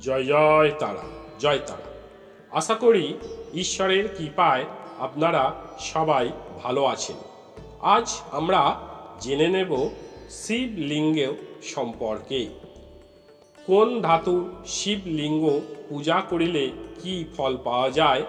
জয় জয় তারা জয় তারা। আশা করি ঈশ্বরের কৃপায় আপনারা সবাই ভালো আছেন। আজ আমরা জেনে নেব শিবলিঙ্গ সম্পর্কে। কোন ধাতুর শিবলিঙ্গ পূজা করিলে কি ফল পাওয়া যায়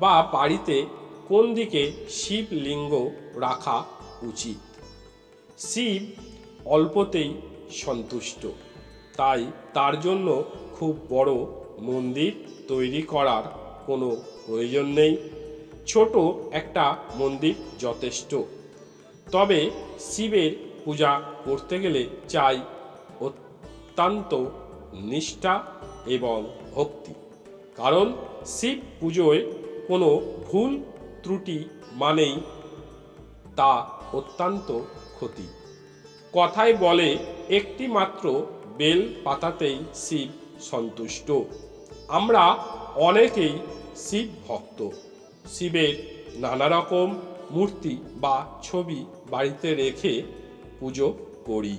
বা বাড়িতে কোন দিকে শিবলিঙ্গ রাখা উচিত? শিব অল্পতেই সন্তুষ্ট, তাই তার জন্য খুব বড় মন্দির তৈরি করার কোনো প্রয়োজন নেই। ছোট একটা মন্দির যথেষ্ট। তবে শিবের পূজা করতে গেলে চাই অত্যন্ত নিষ্ঠা এবং ভক্তি। কারণ শিব পুজোয় কোনো ভুল ত্রুটি মানেই তা অত্যন্ত ক্ষতি। কথায় বলে একটি মাত্র বেল পাতাতেই শিব সন্তুষ্ট। আমরা অনেকেই শিব ভক্ত। শিবের নানা রকম মূর্তি বা ছবি বাড়িতে রেখে পুজো করি।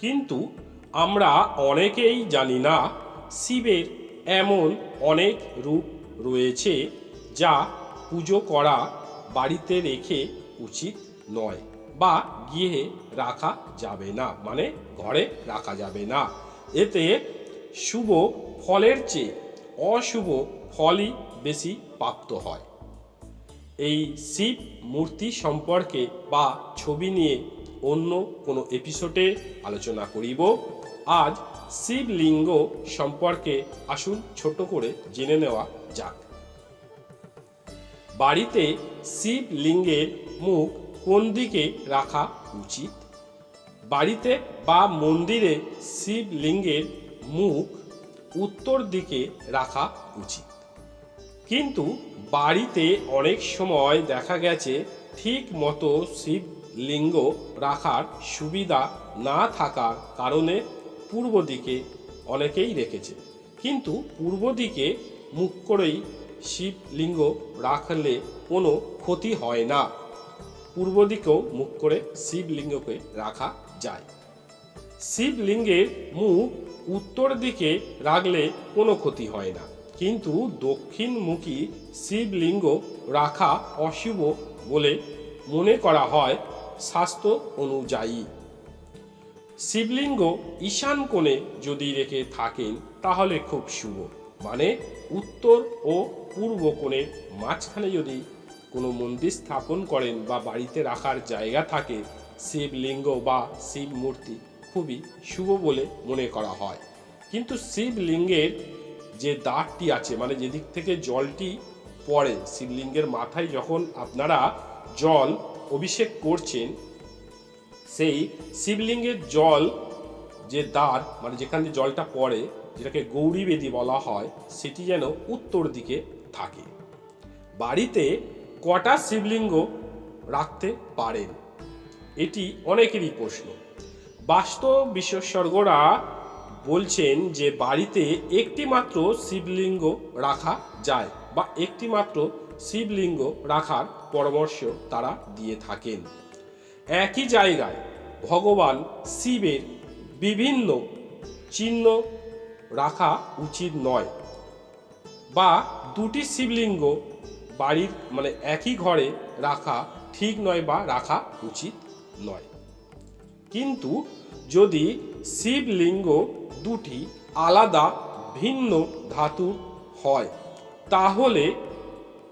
কিন্তু আমরা অনেকেই জানি না শিবের এমন অনেক রূপ রয়েছে যা পুজো করা বাড়িতে রেখে উচিত নয় বা গিয়ে রাখা যাবে না মানে ঘরে রাখা যাবে না। এতে শুভ ফলের চেয়ে অশুভ ফলই বেশি প্রাপ্ত হয়। এই শিব মূর্তি সম্পর্কে বা ছবি নিয়ে অন্য কোনো এপিসোডে আলোচনা করিব। আজ শিবলিঙ্গ সম্পর্কে আসুন ছোট করে জেনে নেওয়া যাক। বাড়িতে শিবলিঙ্গের মুখ কোন দিকে রাখা উচিত? বাড়িতে বা মন্দিরে শিবলিঙ্গের মুখ উত্তর দিকে রাখা উচিত। কিন্তু বাড়িতে অনেক সময় দেখা গেছে ঠিক মতো শিবলিঙ্গ রাখার সুবিধা না থাকার কারণে পূর্ব দিকে অনেকেই রেখেছে। কিন্তু পূর্ব দিকে মুখ করেই শিবলিঙ্গ রাখলে কোনো ক্ষতি হয় না। পূর্ব দিকেও মুখ করে শিবলিঙ্গকে রাখা যায়। শিবলিঙ্গের মুখ উত্তর দিকে রাখলে কোনো ক্ষতি হয় না। কিন্তু দক্ষিণমুখী শিবলিঙ্গ রাখা অশুভ বলে মনে করা হয় স্বাস্থ্য অনুযায়ী। শিবলিঙ্গ ঈশান কোণে যদি রেখে থাকেন, তাহলে খুব শুভ। মানে উত্তর ও পূর্ব কোণের মাঝখানে যদি কোনো মন্দির স্থাপন করেন বা বাড়িতে রাখার জায়গা থাকে শিবলিঙ্গ বা শিব মূর্তি খুবই শুভ বলে মনে করা হয়। কিন্তু শিবলিঙ্গের যে দাঁতটি আছে মানে যেদিক থেকে জলটি পড়ে শিবলিঙ্গের মাথায় যখন আপনারা জল অভিষেক করছেন, সেই শিবলিঙ্গের জল যে দ্বার মানে যেখান দিয়ে জলটা পড়ে, যেটাকে গৌরী বেদি বলা হয়, সেটি যেন উত্তর দিকে থাকে। বাড়িতে কটা শিবলিঙ্গ রাখতে পারেন? এটি অনেকেরই প্রশ্ন। বাস্তব বিশেষজ্ঞরা বলছেন যে বাড়িতে একটি মাত্র শিবলিঙ্গ রাখা যায় বা একটি মাত্র শিবলিঙ্গ রাখার পরামর্শ তারা দিয়ে থাকেন। একই জায়গায় ভগবান শিবের বিভিন্ন চিহ্ন রাখা উচিত নয় বা দুটি শিবলিঙ্গ বাড়ির মানে একই ঘরে রাখা ঠিক নয় বা রাখা উচিত নয়। কিন্তু যদি শিবলিঙ্গ দুটি আলাদা ভিন্ন ধাতুর হয়, তাহলে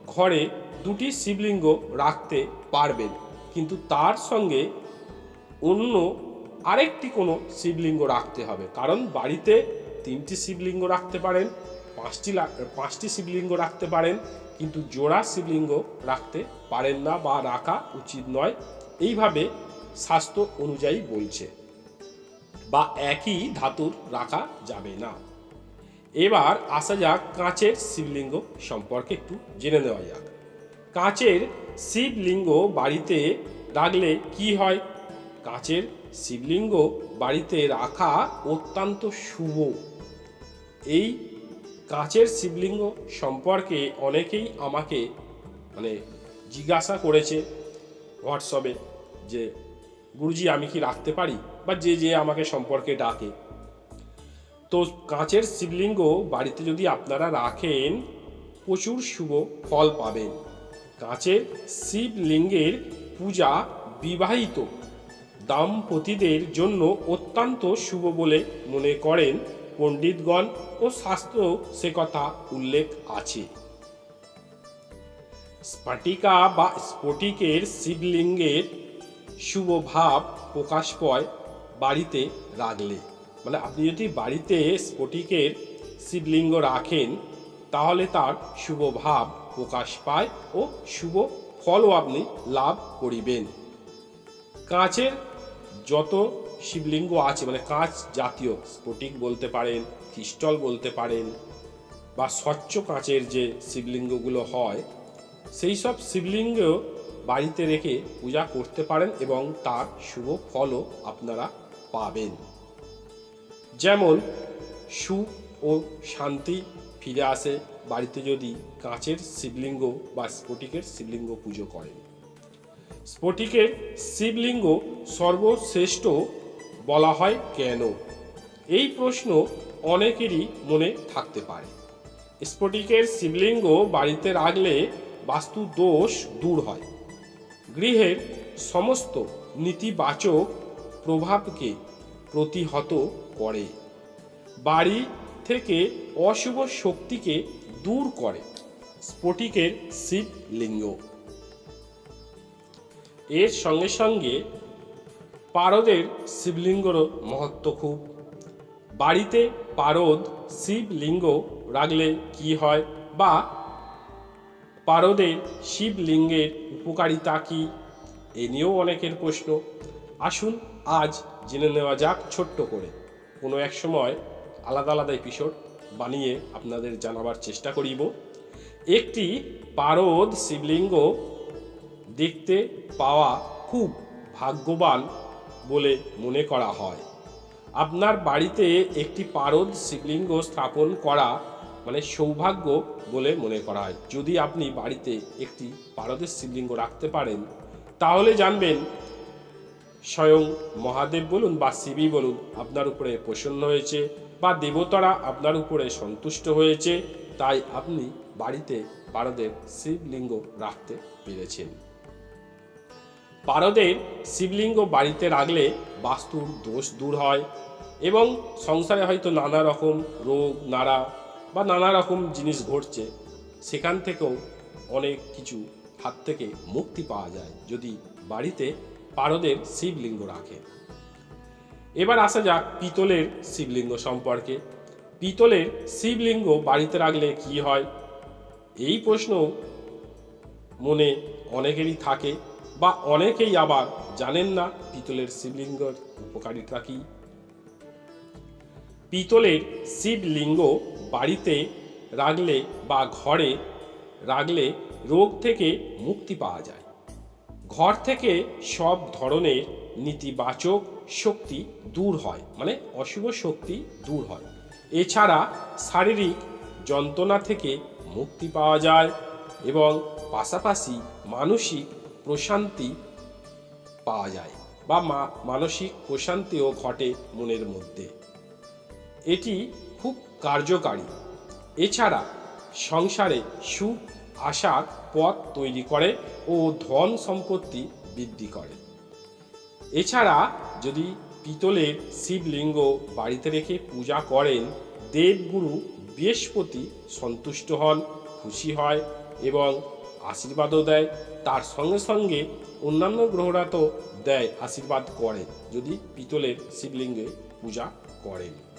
ঘরে দুটি শিবলিঙ্গ রাখতে পারবেন। কিন্তু তার সঙ্গে অন্য আরেকটি কোনো শিবলিঙ্গ রাখতে হবে। কারণ বাড়িতে তিনটি শিবলিঙ্গ রাখতে পারেন, পাঁচটি পাঁচটি শিবলিঙ্গ রাখতে পারেন, কিন্তু জোড়া শিবলিঙ্গ রাখতে পারেন না বা রাখা উচিত নয়। এইভাবে স্বাস্থ্য অনুযায়ী বলছে। বা একই ধাতুর রাখা যাবে না। এবার আসা যাক কাঁচের শিবলিঙ্গ সম্পর্কে একটু জেনে নেওয়া যাক। কাঁচের শিবলিঙ্গ বাড়িতে রাখলে কি হয়? কাঁচের শিবলিঙ্গ বাড়িতে রাখা অত্যন্ত শুভ। এই কাঁচের শিবলিঙ্গ সম্পর্কে অনেকেই আমাকে মানে জিজ্ঞাসা করেছে হোয়াটসঅ্যাপে যে গুরুজি, আমি কি রাখতে পারি? বা যে যে আমাকে সম্পর্কে ডাকে। তো কাঁচের শিবলিঙ্গ বাড়িতে যদি আপনারা রাখেন, প্রচুর শুভ ফল পাবেন। কাঁচের শিবলিঙ্গের পূজা বিবাহিত। দাম্পতিদের জন্য অত্যন্ত শুভ বলে মনে করেন পণ্ডিতগণ ও শাস্ত্র সে কথা উল্লেখ আছে। স্ফটিকা বা স্ফটিকের শিবলিঙ্গের শুভ ভাব প্রকাশ পায় বাড়িতে রাখলে মানে আপনি যদি বাড়িতে স্ফটিকের শিবলিঙ্গ রাখেন, তাহলে তার শুভ ভাব প্রকাশ পায় ও শুভ ফলও আপনি লাভ করিবেন। কাঁচের যত শিবলিঙ্গ আছে মানে কাঁচ জাতীয়, স্ফটিক বলতে পারেন ক্রিস্টল বলতে পারেন, বা স্বচ্ছ কাঁচের যে শিবলিঙ্গগুলো হয়, সেই সব শিবলিঙ্গ বাড়িতে রেখে পূজা করতে পারেন এবং তার শুভ ফলও আপনারা পাবেন। যেমন, সুখ ও শান্তি ফিরে আসে বাড়িতে যদি কাঁচের শিবলিঙ্গ বা স্ফটিকের শিবলিঙ্গ পুজো করেন। স্ফটিকের শিবলিঙ্গ সর্বশ্রেষ্ঠ বলা হয় কেন? এই প্রশ্ন অনেকেরই মনে থাকতে পারে। স্ফটিকের শিবলিঙ্গ বাড়িতে রাখলে বাস্তু দোষ দূর হয়। গৃহের সমস্ত নেতিবাচক প্রভাবকে প্রতিহত করে। বাড়ি থেকে অশুভ শক্তিকে দূর করে স্ফটিকের শিবলিঙ্গ এর সঙ্গে সঙ্গে পারদের শিবলিঙ্গরও মহত্ব খুব। বাড়িতে পারদ শিবলিঙ্গ রাখলে কি হয় বা পারদের শিবলিঙ্গের উপকারিতা কি? এ নিয়েও অনেকের প্রশ্ন। আসুন আজ জেনে নেওয়া যাক ছোট্ট করে। কোনো এক সময় আলাদা আলাদা এপিসোড বানিয়ে আপনাদের জানাবার চেষ্টা করিব। একটি পারদ শিবলিঙ্গ দেখতে পাওয়া খুব ভাগ্যবান বলে মনে করা হয়। আপনার বাড়িতে একটি পারদ শিবলিঙ্গ স্থাপন করা মানে সৌভাগ্য বলে মনে করা হয়। যদি আপনি বাড়িতে একটি পারদের শিবলিঙ্গ রাখতে পারেন, তাহলে জানবেন স্বয়ং মহাদেব বলুন বা শিবই বলুন আপনার উপরে প্রসন্ন হয়েছে বা দেবতারা আপনার উপরে সন্তুষ্ট হয়েছে, তাই আপনি বাড়িতে পারদের শিবলিঙ্গ রাখতে পেরেছেন। পারদের শিবলিঙ্গ বাড়িতে রাখলে বাস্তুর দোষ দূর হয় এবং সংসারে হয়তো নানা রকম রোগ, নাড়া বা নানা রকম জিনিস ঘটছে, সেখান থেকেও অনেক কিছু হাত থেকে মুক্তি পাওয়া যায় যদি বাড়িতে পারদের শিবলিঙ্গ রাখে। এবার আসা যাক পিতলের শিবলিঙ্গ সম্পর্কে। পিতলের শিবলিঙ্গ বাড়িতে রাখলে কি হয়? এই প্রশ্ন মনে অনেকেরই থাকে বা অনেকেই আবার জানেন না পিতলের শিবলিঙ্গর উপকারিতা কী। পিতলের শিবলিঙ্গ বাড়িতে রাখলে বা ঘরে রাখলে রোগ থেকে মুক্তি পাওয়া যায়। ঘর থেকে সব ধরনের নেতিবাচক শক্তি দূর হয় মানে অশুভ শক্তি দূর হয়। এছাড়া শারীরিক যন্ত্রণা থেকে মুক্তি পাওয়া যায় এবং পাশাপাশি মানসিক প্রশান্তি পাওয়া যায় বা মা- মানসিক প্রশান্তিও ঘটে মনের মধ্যে। এটি কার্যকারী। এছাড়া সংসারে সুখ আসার পথ তৈরি করে ও ধন সম্পত্তি বৃদ্ধি করে। এছাড়া যদি পিতলের শিবলিঙ্গ বাড়িতে রেখে পূজা করেন, দেবগুরু বৃহস্পতি সন্তুষ্ট হন, খুশি হয় এবং আশীর্বাদও দেয়। তার সঙ্গে সঙ্গে অন্যান্য গ্রহরা তো দেয় আশীর্বাদ করে যদি পিতলের শিবলিঙ্গে পূজা করেন।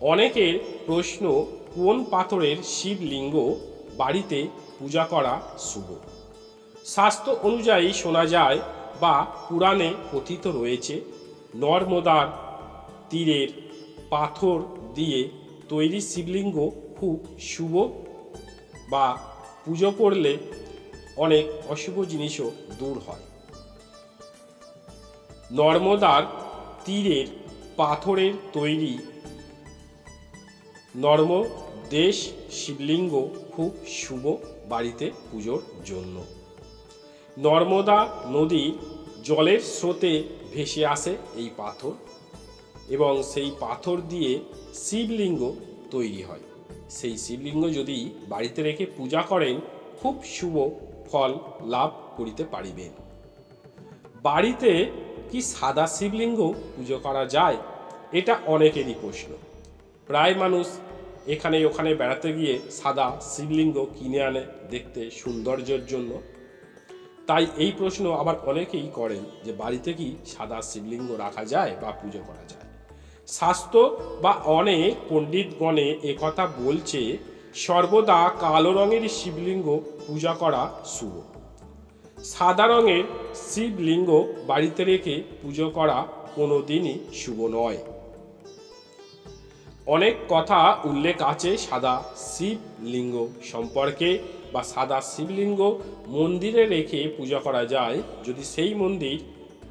অনেকের প্রশ্ন, কোন পাথরের শিবলিঙ্গ বাড়িতে পূজা করা শুভ? শাস্ত্র অনুযায়ী শোনা যায় বা পুরাণে কথিত রয়েছে, নর্মদার তীরের পাথর দিয়ে তৈরি শিবলিঙ্গ খুব শুভ বা পুজো করলে অনেক অশুভ জিনিসও দূর হয়। নর্মদার তীরের পাথরের তৈরি নর্ম, দেশ, শিবলিঙ্গ, খুব শুভ বাড়িতে পুজোর জন্য। নর্মদা নদীর জলের স্রোতে ভেসে আসে এই পাথর এবং সেই পাথর দিয়ে শিবলিঙ্গ তৈরি হয়। সেই শিবলিঙ্গ যদি বাড়িতে রেখে পূজা করেন, খুব শুভ ফল লাভ করিতে পারিবেন। বাড়িতে কি সাদা শিবলিঙ্গ পুজো করা যায়, এটা অনেকেরই প্রশ্ন। প্রায় মানুষ এখানে ওখানে বেড়াতে গিয়ে সাদা শিবলিঙ্গ কিনে আনে দেখতে সৌন্দর্যের জন্য। তাই এই প্রশ্ন আবার অনেকেই করেন যে বাড়িতে কি সাদা শিবলিঙ্গ রাখা যায় বা পুজো করা যায়? স্বাস্থ্য বা অনেক পণ্ডিতগণে একথা বলছে, সর্বদা কালো রঙের শিবলিঙ্গ পূজা করা শুভ। সাদা রঙের শিবলিঙ্গ বাড়িতে রেখে পুজো করা কোনো দিনই শুভ নয়। অনেক কথা উল্লেখ আছে সাদা শিবলিঙ্গ সম্পর্কে বা সাদা শিবলিঙ্গ মন্দিরে রেখে পূজা করা যায়। যদি সেই মন্দির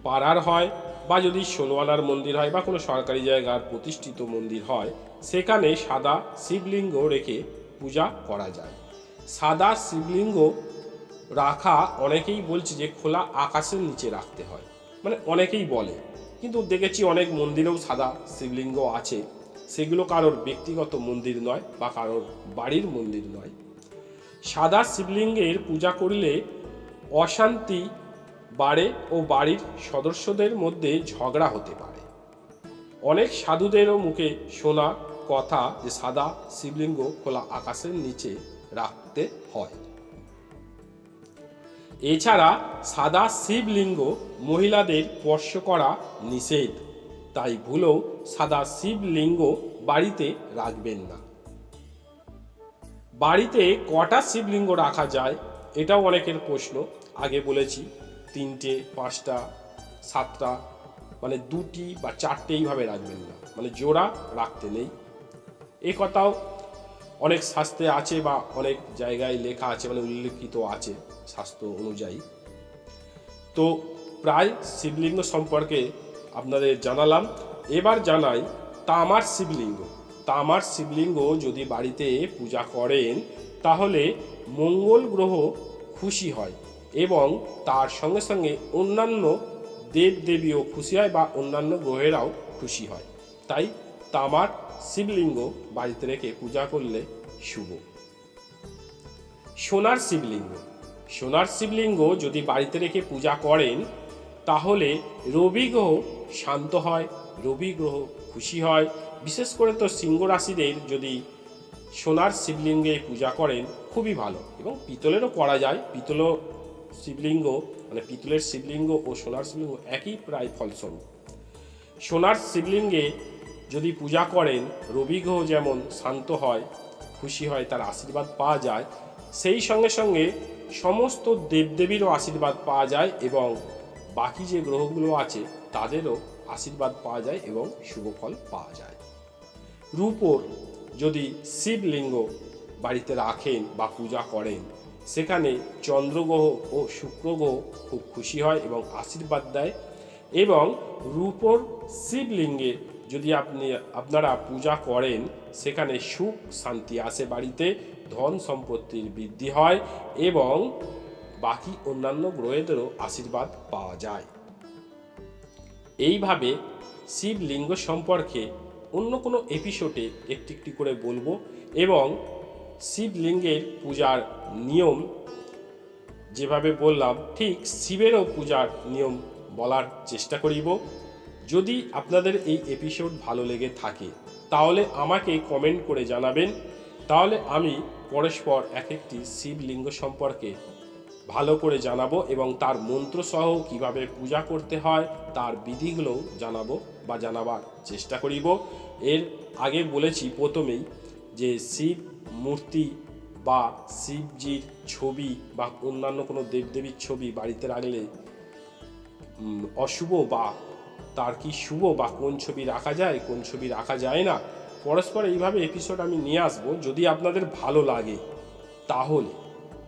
পাড়ার হয় বা যদি সোনোয়ালার মন্দির হয় বা কোনো সরকারি জায়গার প্রতিষ্ঠিত মন্দির হয়, সেখানে সাদা শিবলিঙ্গ রেখে পূজা করা যায়। সাদা শিবলিঙ্গ রাখা অনেকেই বলছে যে খোলা আকাশের নিচে রাখতে হয়। মানে অনেকেই বলে। কিন্তু দেখেছি অনেক মন্দিরেও সাদা শিবলিঙ্গ আছে। সেগুলো কারোর ব্যক্তিগত মন্দির নয় বা কারোর বাড়ির মন্দির নয়। সাদা শিবলিঙ্গের পূজা করলে অশান্তি বাড়ে ও বাড়ির সদস্যদের মধ্যে ঝগড়া হতে পারে। অনেক সাধুদেরও মুখে শোনা কথা যে সাদা শিবলিঙ্গ খোলা আকাশের নিচে রাখতে হয়। এছাড়া সাদা শিবলিঙ্গ মহিলাদের স্পর্শ করা নিষেধ। তাই ভুলেও সাদা শিবলিঙ্গ বাড়িতে রাখবেন না। বাড়িতে কটা শিবলিঙ্গ রাখা যায় এটাও অনেকের প্রশ্ন। আগে বলেছি, তিনটে, পাঁচটা, সাতটা মানে দুটি বা চারটে এইভাবে রাখবেন না। মানে জোড়া রাখতে নেই। এ কথাও অনেক শাস্ত্রে আছে বা অনেক জায়গায় লেখা আছে মানে উল্লেখিত আছে শাস্ত্র অনুযায়ী। তো প্রায় শিবলিঙ্গ সম্পর্কে আপনাদের জানালাম। এবার জানাই, তামার শিবলিঙ্গ। তামার শিবলিঙ্গ যদি বাড়িতে পূজা করেন, তাহলে মঙ্গল গ্রহ খুশি হয় এবং তার সঙ্গে সঙ্গে অন্যান্য দেবদেবীও খুশি হয় বা অন্যান্য গ্রহেরাও খুশি হয়। তাই তামার শিবলিঙ্গ বাড়িতে রেখে পূজা করলে শুভ। সোনার শিবলিঙ্গ। সোনার শিবলিঙ্গ যদি বাড়িতে রেখে পূজা করেন, তাহলে রবি গ্রহ শান্ত হয়, রবি গ্রহ খুশি হয়। বিশেষ করে তো সিংহ রাশিদের যদি সোনার শিবলিঙ্গে পূজা করেন, খুবই ভালো। এবং পিতলেরও করা যায়। পিতল শিবলিঙ্গ মানে পিতলের শিবলিঙ্গ ও সোনার শিবলিঙ্গ একই প্রায় ফলস্বরূপ। সোনার শিবলিঙ্গে যদি পূজা করেন, রবি গ্রহ যেমন শান্ত হয়, খুশি হয়, তার আশীর্বাদ পাওয়া যায়, সেই সঙ্গে সঙ্গে সমস্ত দেবদেবীরও আশীর্বাদ পাওয়া যায় এবং বাকি যে গ্রহগুলো আছে তাদেরও আশীর্বাদ পাওয়া যায় এবং শুভ ফল পাওয়া যায়। রূপোর যদি শিবলিঙ্গ বাড়িতে রাখেন বা পূজা করেন, সেখানে চন্দ্রগ্রহ ও শুক্রগ্রহ খুব খুশি হয় এবং আশীর্বাদ দেয় এবং রূপোর শিবলিঙ্গে যদি আপনি, আপনারা পূজা করেন, সেখানে সুখ শান্তি আসে বাড়িতে, ধন সম্পত্তির বৃদ্ধি হয় এবং বাকি অন্যান্য গ্রহেদেরও আশীর্বাদ পাওয়া যায়। এইভাবে শিবলিঙ্গ সম্পর্কে অন্য কোনো এপিসোডে একটি একটি করে বলব এবং শিবলিঙ্গের পূজার নিয়ম যেভাবে বললাম, ঠিক শিবেরও পূজার নিয়ম বলার চেষ্টা করিব। যদি আপনাদের এই এপিসোড ভালো লেগে থাকে, তাহলে আমাকে কমেন্ট করে জানাবেন। তাহলে আমি পরস্পর এক একটি শিবলিঙ্গ সম্পর্কে ভালো করে জানাব এবং তার মন্ত্র সহ কীভাবে পূজা করতে হয়, তার বিধিগুলো জানাব বা জানাবার চেষ্টা করিব। এর আগে বলেছি প্রথমেই যে শিব মূর্তি বা শিবজির ছবি বা অন্যান্য কোনো দেবদেবীর ছবি বাড়িতে রাখলে অশুভ বা তার কি শুভ বা কোন ছবি রাখা যায়, কোন ছবি রাখা যায় না, পরস্পর এইভাবে এপিসোড আমি নিয়ে আসব। যদি আপনাদের ভালো লাগে, তাহলে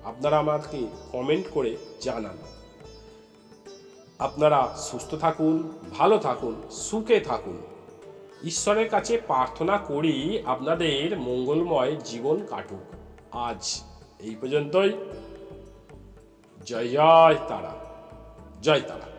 আপনারা আমাকে কমেন্ট করে জানান। আপনারা সুস্থ থাকুন, ভালো থাকুন, সুখে থাকুন। ঈশ্বরের কাছে প্রার্থনা করি আপনাদের মঙ্গলময় জীবন কাটুক। আজ এই পর্যন্তই। জয় জয় তারা। জয় তারা।